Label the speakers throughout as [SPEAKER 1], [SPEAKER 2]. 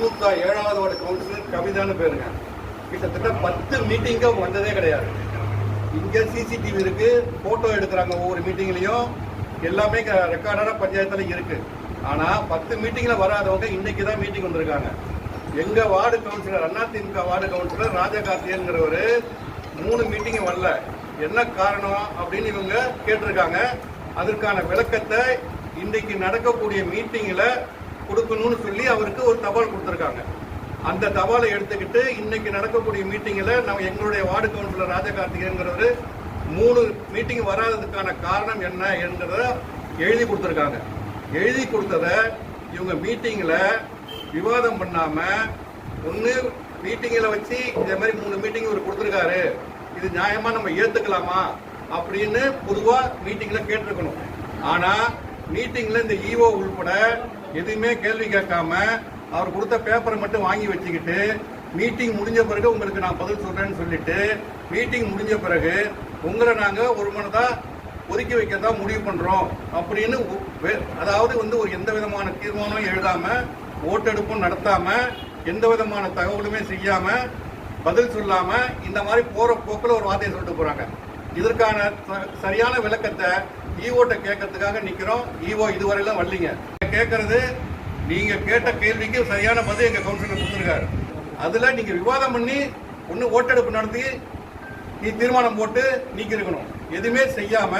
[SPEAKER 1] திமுக ஏழாவது ward councillor கவிதான்னு பேருங்க. கிட்டத்தட்ட பத்து மீட்டிங்க வந்ததே கிடையாது. இங்க சிசிடிவி இருக்கு போட்டோ எடுக்கிறாங்க ஒவ்வொரு மீட்டிங்லயும் எல்லாமே ரெக்கார்டான பஞ்சாயத்துல இருக்கு. ஆனா பத்து மீட்டிங்ல வராதவங்க இன்னைக்கு தான் மீட்டிங் வந்திருக்காங்க. எங்க வார்டு கவுன்சிலர் அதிமுக வார்டு கவுன்சிலர் ராஜகார்த்தியன்கிறவரு மூணு மீட்டிங் வரல. என்ன காரணம் அப்படின்னு இவங்க கேட்டிருக்காங்க. அதற்கான விளக்கத்தை இன்னைக்கு நடக்கக்கூடிய மீட்டிங்ல கொடுக்கணும்னு சொல்லி அவருக்கு ஒரு தபால் கொடுத்துருக்காங்க. அந்த தபாலை எடுத்துக்கிட்டு இன்னைக்கு நடக்கக்கூடிய மீட்டிங்கில் நம்ம எங்களுடைய வார்டு கவுன்சிலர் ராஜகார்த்திகேயன்கிறவர் மூணு மீட்டிங் வராததுக்கான காரணம் என்ன என்கிறத எழுதி கொடுத்துருக்காங்க. எழுதி கொடுத்தத இவங்க மீட்டிங்கில் விவாதம் பண்ணாமல் ஒன்று மீட்டிங்கில் வச்சு இதே மாதிரி மூணு மீட்டிங் இவர் கொடுத்துருக்காரு. இது நியாயமாக நம்ம ஏற்றுக்கலாமா அப்படின்னு பொதுவாக மீட்டிங்கில் கேட்டிருக்கணும். ஆனால் மீட்டிங்கில் இந்த ஈஓ உள்பட எதுவுமே கேள்வி கேட்காம அவர் கொடுத்த பேப்பரை மட்டும் வாங்கி வச்சுக்கிட்டு மீட்டிங் முடிஞ்ச பிறகு உங்களுக்கு நான் பதில் சொல்றேன்னு சொல்லிட்டு மீட்டிங் முடிஞ்ச பிறகு உங்களை நாங்க ஒரு மனதா ஒதுக்கி வைக்கிறதா முடிவு பண்றோம் அப்படின்னு அதாவது வந்து ஒரு எந்த விதமான தீர்மானமும் எழுதாம ஓட்டெடுப்பும் நடத்தாம எந்த விதமான தகவலுமே செய்யாம பதில் சொல்லாம இந்த மாதிரி போற போக்குல ஒரு வார்த்தையை சொல்லிட்டு போறாங்க. இதற்கான ச- சரியான விளக்கத்தை ஈஓட்ட கேட்கறதுக்காக நிக்கிறோம். ஈஓ இதுவரையிலும் வரலீங்க. கேட்கறது நீங்க கேட்ட கேள்விக்கு சரியான பதில் எங்க கவுன்சிலர் கொடுத்துருக்காரு. அதுல நீங்க விவாதம் பண்ணி ஒன்று ஓட்டெடுப்பு நடத்தி நீ தீர்மானம் போட்டு நீக்கி இருக்கணும் எதுவுமே செய்யாம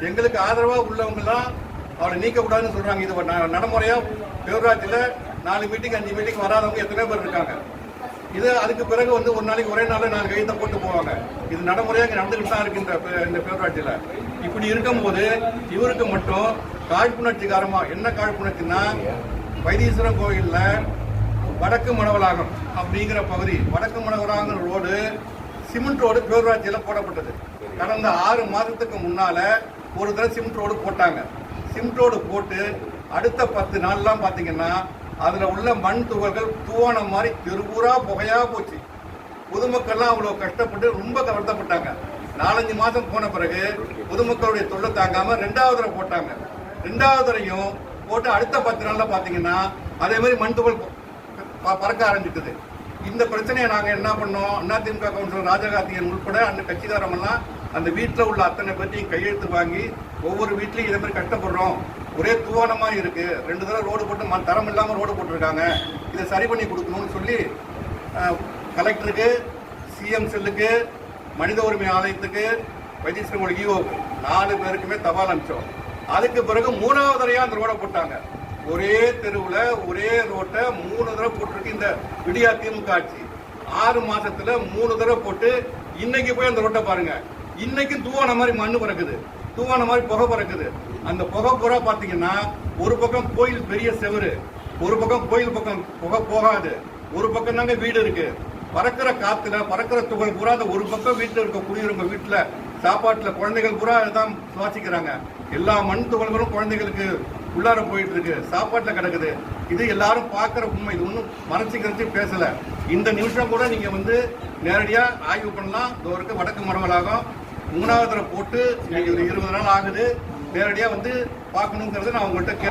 [SPEAKER 1] எங்களுக்கு ஆதரவா உள்ளவங்க எல்லாம் அவளை நீக்க கூடாதுன்னு சொல்றாங்க. இது ந- நடைமுறையா நாலு மீட்டிங் அஞ்சு மீட்டிங் வராதவங்க எத்தனை பேர் இருக்காங்க. இது அதுக்கு பிறகு வந்து ஒரு நாளைக்கு ஒரே நாளில் நாலு கையத்தை போட்டு போவாங்க. இது நடைமுறையாக இங்கே நடந்துகிட்டு தான் இருக்கு இந்த இந்த பேரூராட்சியில. இப்படி இருக்கும்போது இவருக்கு மட்டும் காழ்ப்புணர்ச்சி காரமா என்ன காழ்ப்புணர்ச்சின்னா வைத்தீஸ்வரன் கோயிலில் வடக்கு மணவலாகம் அப்படிங்கிற பகுதி வடக்கு மணவளாகம் ரோடு சிமெண்ட் ரோடு பேரூராட்சியில் போடப்பட்டது. கடந்த ஆறு மாதத்துக்கு முன்னால் ஒரு தடவை சிமெண்ட் ரோடு போட்டாங்க. சிமெண்ட் ரோடு போட்டு அடுத்த பத்து நாள்லாம் பார்த்தீங்கன்னா அதில் உள்ள மண் துகள்கள் தூவான மாதிரி தெருவூரா புகையாக போச்சு. பொதுமக்கள்லாம் அவ்வளோ கஷ்டப்பட்டு ரொம்ப வருத்தப்பட்டாங்க நாலஞ்சு மாதம் போன பிறகு பொதுமக்களுடைய தொல்லை தாங்காமல் ரெண்டாவது தடவை போட்டாங்க. ரெண்டாவது வரையும் போட்டு அடுத்த பத்து நாள்ல பாத்தீங்கன்னா அதே மாதிரி மண் துகள் ப- பறக்க ஆரம்பிக்குது. இந்த பிரச்சனையை நாங்க என்ன பண்ணோம்? அதிமுக கவுன்சிலர் ராஜகார்த்திகன் உட்பட அந்த கட்சிக்காரமெல்லாம் அந்த வீட்டில் உள்ள அத்தனை பேர்த்தையும் கையெழுத்து வாங்கி ஒவ்வொரு வீட்லையும் இதே மாதிரி கஷ்டப்படுறோம் ஒரே தூவானமா இருக்கு. ரெண்டு தடவை ரோடு போட்டு தரம் இல்லாம ரோடு போட்டிருக்காங்க. இதை சரி பண்ணி கொடுக்கணும்னு சொல்லி கலெக்டருக்கு சிஎம் செல்லுக்கு மனித உரிமை ஆலயத்துக்கு வைத்தீஸ்வரன் ஈஓக்கு நாலு பேருக்குமே தபால் அனுப்பிச்சோம். அதுக்கு பிறகு மூணாவது தடவையா அந்த ரோடை போட்டாங்க. ஒரே தெருவுல ஒரே ரோட்டை மூணு தடவை போட்டிருக்கு இந்த விடியா திமுக ஆட்சி. ஆறு மாசத்துல மூணு தடவை போட்டு இன்னைக்கு போய் அந்த ரோட்டை பாருங்க. இன்னைக்கு தூவான மாதிரி மண்ணு பறக்குது. தூவான மாதிரி புகை பறக்குது. அந்த புகை பூரா பாத்தீங்கன்னா ஒரு பக்கம் கோயில் பெரிய செவரு ஒரு பக்கம் கோயில் பக்கம் புகை போகாது. ஒரு பக்கம் தாங்க வீடு இருக்கு. பறக்கிற காத்துல பறக்கிற துகள் பூரா அந்த ஒரு பக்கம் வீட்டுல இருக்க குடியிருக்க வீட்டுல சாப்பாட்டில் குழந்தைகள் பூரா அதுதான் சுவாசிக்கிறாங்க எல்லா மண் துகள்களும் குழந்தைகளுக்கு உள்ளார போயிட்டு இருக்கு சாப்பாட்டில் கிடக்குது இது எல்லாரும் பார்க்குற உண்மை இது ஒன்றும் மறைச்சு கரைச்சு பேசல இந்த நிமிஷம் கூட நீங்க வந்து நேரடியாக ஆய்வு பண்ணலாம் இதோ இருக்கு வடக்கு மரமலாகும் மூணாவது போட்டு இன்னைக்கு ஒரு இருபது நாள் ஆகுது நேரடியாக வந்து பார்க்கணுங்கிறத நான் உங்கள்கிட்ட கே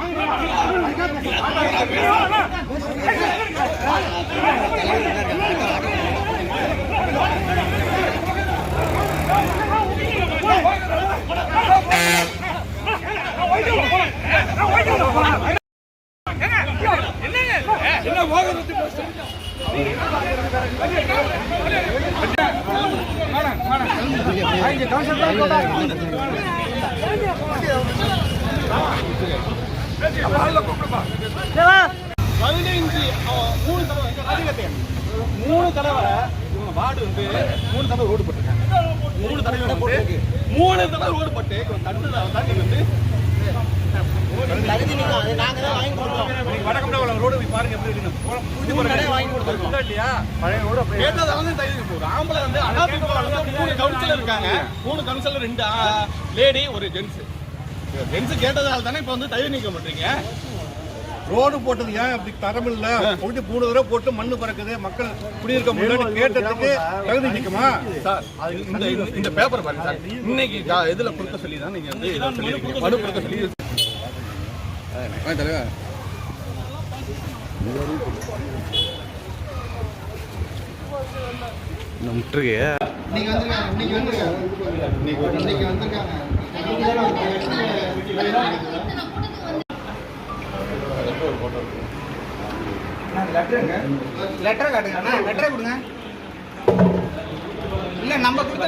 [SPEAKER 2] பதினைஞ்சு மூணு தடவை மூணு தடவை இவங்க வார்டு வந்து மூணு தடவை ரோடு போட்டிருக்காங்க மூணு தடவை வந்து மூணு தடவை ரோடு போட்டு தண்ணி வந்து
[SPEAKER 3] நீங்க அது நாங்க தான் வாங்கி கொடுத்தோம்.
[SPEAKER 1] வடக்கு ரோடு போய் பாருங்க எப்படி இருக்குன்னு.
[SPEAKER 3] வாங்கி கொடுத்துருக்கோம்.
[SPEAKER 1] இல்லையா? பழைய ரோடு
[SPEAKER 2] இப்போ ஒரு ஆம்பளை வந்து வந்து மூணு கவுன்சிலர் இருக்காங்க. மூணு கவுன்சிலர் ரெண்டு லேடி ஒரு ஜென்ஸ் ஜென்ஸ் கேட்டதால தானே இப்போ வந்து தகுதி நீக்கம் பண்றீங்க?
[SPEAKER 1] ரோடு போட்டது ஏன் அப்படி தரம் இல்ல? போயிட்டு மூணு தடவை போட்டு மண்ணு பறக்குது. மக்கள் குடியிருக்க முடியல கேட்டதுக்கு தகுதி நிக்குமா?
[SPEAKER 2] சார் இந்த பேப்பர் பாருங்க சார். இன்னைக்கு இதுல கொடுக்க சொல்லி தான் நீங்க வந்து. மனு கொடுக்க சொல்லி
[SPEAKER 4] வாங்க தலைவா இன்னும் விட்டுருக்கிய
[SPEAKER 3] இன்னைக்கு வந்திருக்காங்க இன்னைக்கு வந்திருக்காங்க இன்னைக்கு வந்திருக்காங்க லெட்டருங்க
[SPEAKER 5] லெட்டரை காட்டுங்க லெட்டரை கொடுங்க. இல்லை நம்ம கொடுத்த